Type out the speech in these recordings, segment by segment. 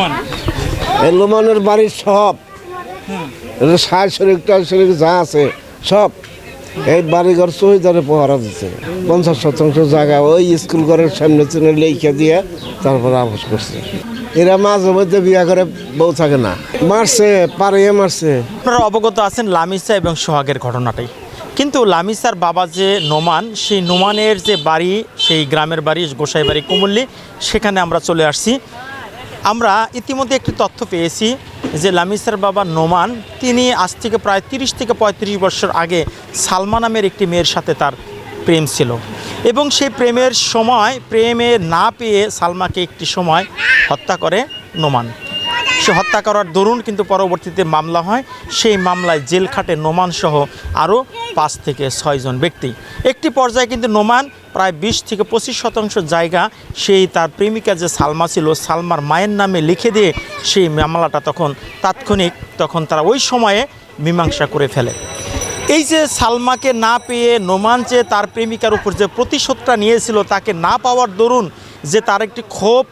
মান লোমানের বাড়ির সব। এটা সার শরীর টার শরীর যা আছে সব। এই বাড়িঘর চহিদারে পহারা দিচ্ছে পঞ্চাশ শতাংশ জায়গা ওই স্কুল ঘরের সামনে চিনে লেখা দিয়ে তারপর আবাস করছে। এরা মাঝে মধ্যে বিয়া করে বউ থাকে না। মারছে পারিয়ে মারছে। আপনারা অবগত আছেন লামিসা এবং সোহাগের ঘটনাটাই। কিন্তু লামিসার বাবা যে নোমান সেই নোমানের যে বাড়ি সেই গ্রামের বাড়ি গোসাই বাড়ি কুমল্লি সেখানে আমরা চলে আসছি। আমরা ইতিমধ্যে একটি তথ্য পেয়েছি যে লামিসার বাবা নোমান, তিনি আজ থেকে প্রায় তিরিশ থেকে পঁয়ত্রিশ বছর আগে সালমা নামের একটি মেয়ের সাথে তার প্রেম ছিল। এবং সেই প্রেমের সময়, প্রেমে না পেয়ে সালমাকে একটি সময় হত্যা করে নোমান। সে হত্যা করার দরুন কিন্তু পরবর্তীতে মামলা হয়। সেই মামলায় জেল খাটে নোমান সহ আরও পাঁচ থেকে ছয়জন ব্যক্তি। একটি পর্যায়ে কিন্তু নোমান, প্রায় বিশ থেকে পঁচিশ শতাংশ জায়গা সেই তার প্রেমিকা যে সালমা ছিল, সালমার মায়ের নামে লিখে দিয়ে সেই মামলাটা তখন তাৎক্ষণিক তখন তারা ওই সময়ে মীমাংসা করে ফেলে। এই যে সালমাকে না পেয়ে নোমান যে তার প্রেমিকার উপর যে প্রতিশোধটা নিয়েছিল, তাকে না পাওয়ার দরুন যে তার একটি ক্ষোভ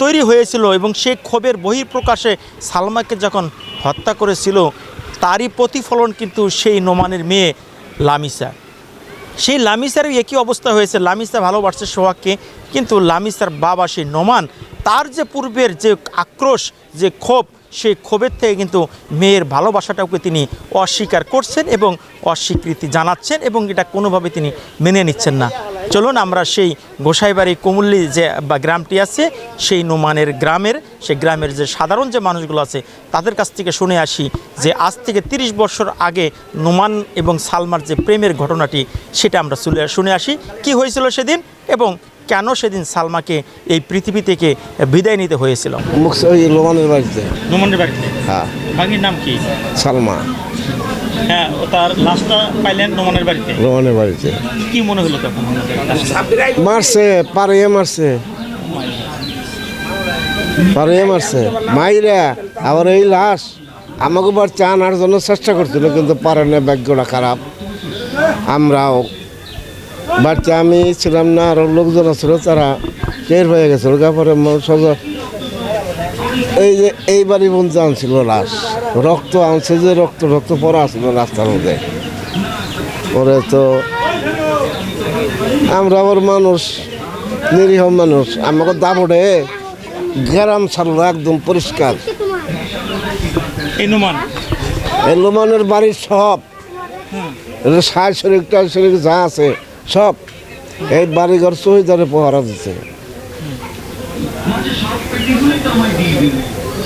তৈরি হয়েছিল এবং সেই ক্ষোভের বহিঃপ্রকাশে সালমাকে যখন হত্যা করেছিল, তারই প্রতিফলন কিন্তু সেই নোমানের মেয়ে লামিসা। সেই লামিসারও একই অবস্থা হয়েছে। লামিসা ভালোবাসছে সোহাগকে, কিন্তু লামিসার বাবা সেই নোমান, তার যে পূর্বের যে আক্রোশ, যে ক্ষোভ, সেই ক্ষোভের থেকে কিন্তু মেয়ের ভালোবাসাটাকে তিনি অস্বীকার করছেন এবং অস্বীকৃতি জানাচ্ছেন এবং এটা কোনোভাবে তিনি মেনে নিচ্ছেন না। চলুন আমরা সেই গোসাইবাড়ি কুমুল্লি যে বা গ্রামটি আছে সেই নোমানের গ্রামের সেই গ্রামের যে সাধারণ যে মানুষগুলো আছে তাদের কাছ থেকে শুনে আসি যে আজ থেকে তিরিশ বছর আগে নোমান এবং সালমার যে প্রেমের ঘটনাটি সেটা আমরা শুনে শুনে আসি। কি হয়েছিল সেদিন এবং কেন সেদিন সালমাকে এই পৃথিবী থেকে বিদায় নিতে হয়েছিল? বাড়িতে। নোমানের বাড়িতে? হ্যাঁ। নাম কি? সালমা। হ্যাঁ তার লাশটা পাইলেন নোমানের বাড়িতে। লোমানের বাড়িতে। কি মনে হলো তখন? মারছে পারিয়ে মারছে। পারিয়ে মারছে। মাইরা আবার এই লাশ আমাকে বার চা আনার জন্য চেষ্টা করছিল কিন্তু পারে না ভাগ্যটা খারাপ। আমরাও বাচ্চা আমি ছিলাম না আরও লোকজন ছিল তারা টের হয়ে গেছিল। তারপরে সোজা এই যে এই বাড়ি বন্ধু আনছিল লাশ রক্ত আনছে যে রক্ত রক্ত পড়া ছিল রাস্তার মধ্যে। পরে তো আমরা আবার মানুষ নিরীহ মানুষ আমাকে দাবড়ে গ্রাম ছাড়লো একদম পরিষ্কার। এই নোমান লোমানের বাড়ির সব সার শরীর শরীর যা আছে সব এই বাড়িঘর চহিদারে পহারা দিচ্ছে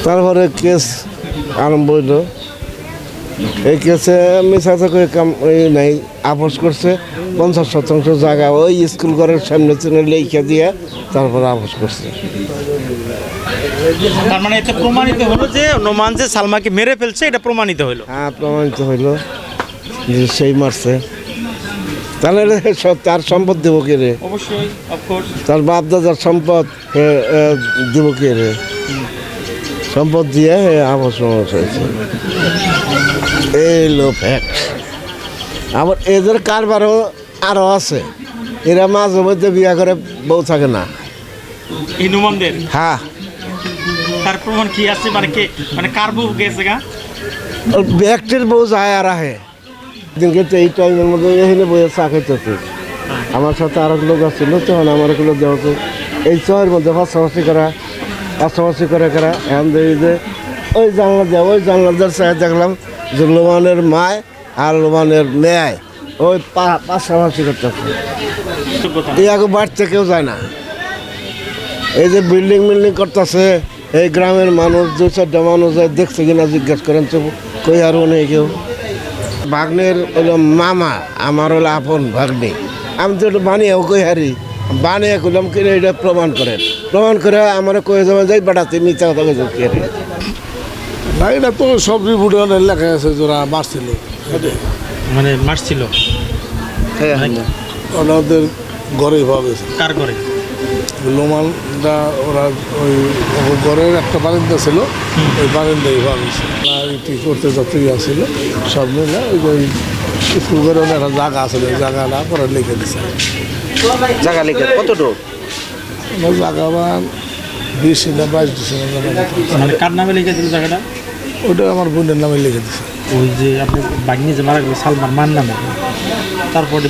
তারপরে কেস আরম্ভ হইল। এই কেসে মিশা থেকে কাম নাই আপোষ করছে পঞ্চাশ শতাংশ জায়গা ওই স্কুল ঘরের সামনে চিনে লেখা দিয়ে তারপরে আপোষ করছে। তার মানে এতে প্রমাণিত হলো যে নোমান যে সালমাকে মেরে ফেলছে এটা প্রমাণিত হলো হ্যাঁ প্রমাণিত হইল যে সেই মারছে। তাহলে সব তার সম্পদ দেবো কে রে? অবশ্যই অফকোর্স তার বাপ দাদার সম্পদ দিব কে রে? সম্পদ দিয়ে আবাস হয়েছে। এই লো ফ্যাক্ট আবার এদের কারবারও আরও আছে। এরা মাঝে মধ্যে বিয়া করে বউ থাকে না। এই নোমানদের হ্যাঁ। তার প্রমাণ কি আছে? মানে কে মানে কার বউ গেছে গা? ব্যক্তির বউ যায় আর আহে। দিনকে এই টাইমের মধ্যে এখানে বইয়ে চা খাইতেছে। আমার সাথে আরেক লোক আসছিল তখন আমার লোক দেওয়া। এই চয়ের মধ্যে পাশাপাশি করা পাশাপাশি করে করা এখন দেখি যে ওই জানলা দেওয়া ওই জানলা দিয়ে চাই দেখলাম যে লোমানের মায় আর লোমানের মেয় ওই পা- পাশাপাশি করতেছে। এই আগে বাড়িতে কেউ যায় না। এই যে বিল্ডিং মিল্ডিং করতেছে এই গ্রামের মানুষ দু চারটা মানুষ দেখছে কিনা জিজ্ঞেস করেন তো কই আর নেই কেউ? ভাগ্নের হলো মামা আমার হলো আপন ভাগ্নে। আমি তো এটা বানিয়েও কই হারি। বানিয়ে করলাম কিনে এটা প্রমাণ করেন। প্রমাণ করে আমার কয়ে যাবে যাই বেড়াতে মিথ্যা কথা কয়ে কি না এটা তো সব রিপোর্টে লেখা আছে যারা মারছিল। মানে মারছিল? ওরা ওদের ঘরে ভাবেছে কার করে লোমানটা ওরা ওই ঘরের একটা বারিন্দা ছিল ওই বারিন্দাই ভাবেছে আর এটি করতে যত ইয়া ছিল সব মিলে ওই স্কুল ঘরে একটা জায়গা আছে ওই জায়গাটা পরে লিখে দিছে। জায়গা লিখে কতটুকু? জায়গা বা বিশ না বাইশ ডিসেম্বর মানে কার নামে লিখে দিল জায়গাটা? ওটা আমার বোনের নামে লিখে দিছে। ওই যে আপনি বাগনি যে মারা গেল সালমান মান নামে। তারপরে